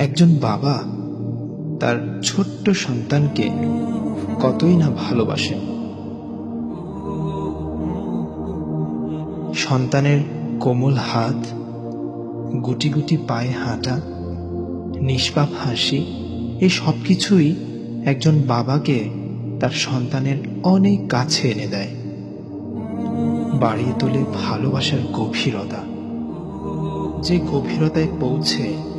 একজন বাবা তার ছোট্ট সন্তানকে কতই না ভালোবাসেন সন্তানের কোমল হাত, গুটি গুটি পায়ে হাঁটা, নিষ্পাপ হাসি এই সব কিছুই একজন বাবাকে তার সন্তানের অনেক কাছে এনে দেয়। বাড়িয়ে তোলে ভালোবাসার গভীরতা। যে গভীরতায় পৌঁছে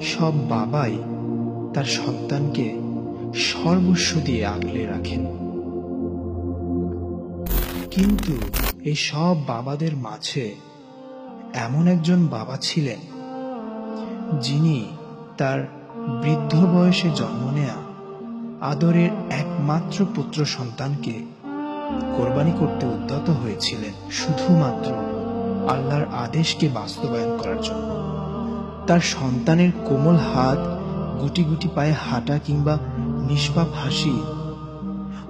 সব বাবাই তার সন্তানকে সর্বস্ব দিয়ে আগলে রাখেন। কিন্তু এই সব বাবাদের মাঝে এমন একজন বাবা ছিলেন, যিনি তার বৃদ্ধ বয়সে জন্ম নেয়া আদরের একমাত্র পুত্র সন্তানকে কোরবানি করতে উদ্যত হয়েছিলেন, শুধুমাত্র আল্লাহর আদেশকে বাস্তবায়ন করার জন্য। তার সন্তানের কোমল হাত, গুটি গুটি পায়ে হাঁটা কিংবা নিষ্পাপ হাসি,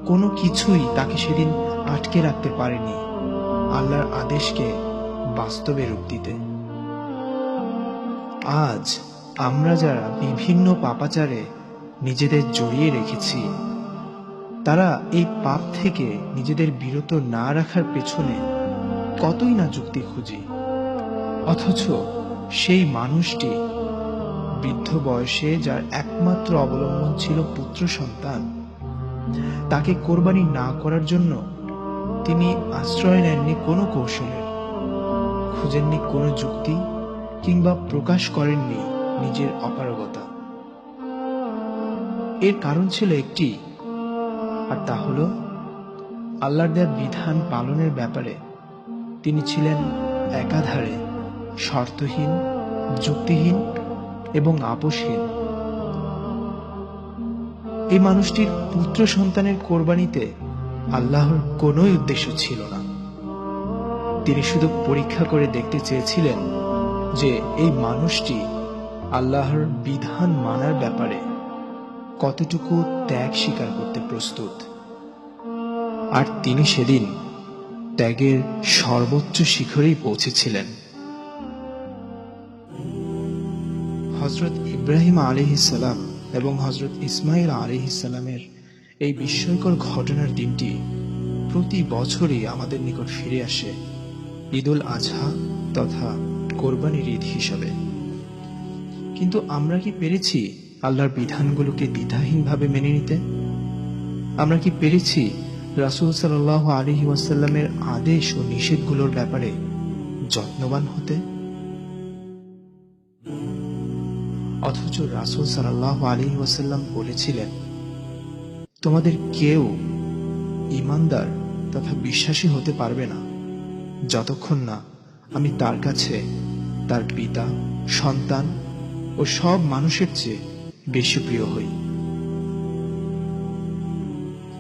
কোনো কিছুই তাকে সেদিন আটকে রাখতে পারেনি আল্লাহর আদেশকে বাস্তবে রূপ দিতে। আজ আমরা যারা বিভিন্ন পাপাচারে নিজেদের জড়িয়ে রেখেছি, তারা এই পাপ থেকে নিজেদের বিরত না রাখার পেছনে কতই না যুক্তি খুঁজি। অথচ সেই মানুষটি বৃদ্ধ বয়সে যার একমাত্র অবলম্বন ছিল পুত্র সন্তান। তাকে কোরবানি না করার জন্য তিনি আশ্রয় নেননি কোনো কৌশলের খুঁজেননি কোনো যুক্তি কিংবা প্রকাশ করেননি নিজের অপারগতা। এর কারণ ছিল একটি, আর তা হল আল্লাহর দেয়া বিধান পালনের ব্যাপারে। তিনি ছিলেন একাধারে শর্তহীন যুক্তিহীন এবং আপোষহীন। এই মানুষটির পুত্র সন্তানের কোরবানিতে আল্লাহর কোনোই উদ্দেশ্য ছিল না। তিনি শুধু পরীক্ষা করে দেখতে চেয়েছিলেন যে এই মানুষটি আল্লাহর বিধান মানার ব্যাপারে কতটুকু ত্যাগ স্বীকার করতে প্রস্তুত। আর তিনি সেদিন ত্যাগের সর্বোচ্চ শিখরেই পৌঁছেছিলেন। হজরত ইব্রাহিম আলিহিসাল্লাম এবং হজরত ইসমাইল আলিহিসাল্লামের এই বিস্ময়কর ঘটনার দিনটি প্রতি বছরই আমাদের নিকট ফিরে আসে ঈদুল আজহা তথা কোরবানির ঈদ হিসাবে। কিন্তু আমরা কি পেরেছি আল্লাহর বিধানগুলোকে দ্বিধাহীনভাবে মেনে নিতে? আমরা কি পেরেছি রাসুল সাল আলী ওয়াসাল্লামের আদেশ ও নিষেধগুলোর ব্যাপারে যত্নবান হতে? অথচ রাসুল সাল্লাহ আলী ওয়াসাল্লাম বলেছিলেন, তোমাদের কেউ ইমানদার তথা বিশ্বাসী হতে পারবে না, যতক্ষণ না আমি তার কাছে তার পিতা, সন্তান ও সব মানুষের চেয়ে বেশি প্রিয় হই।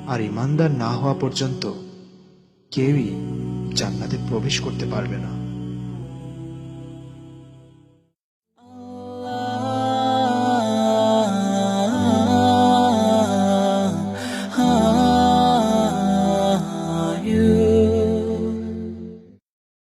আর ইমানদার না হওয়া পর্যন্ত কেউই জান্নাতে প্রবেশ করতে পারবে না।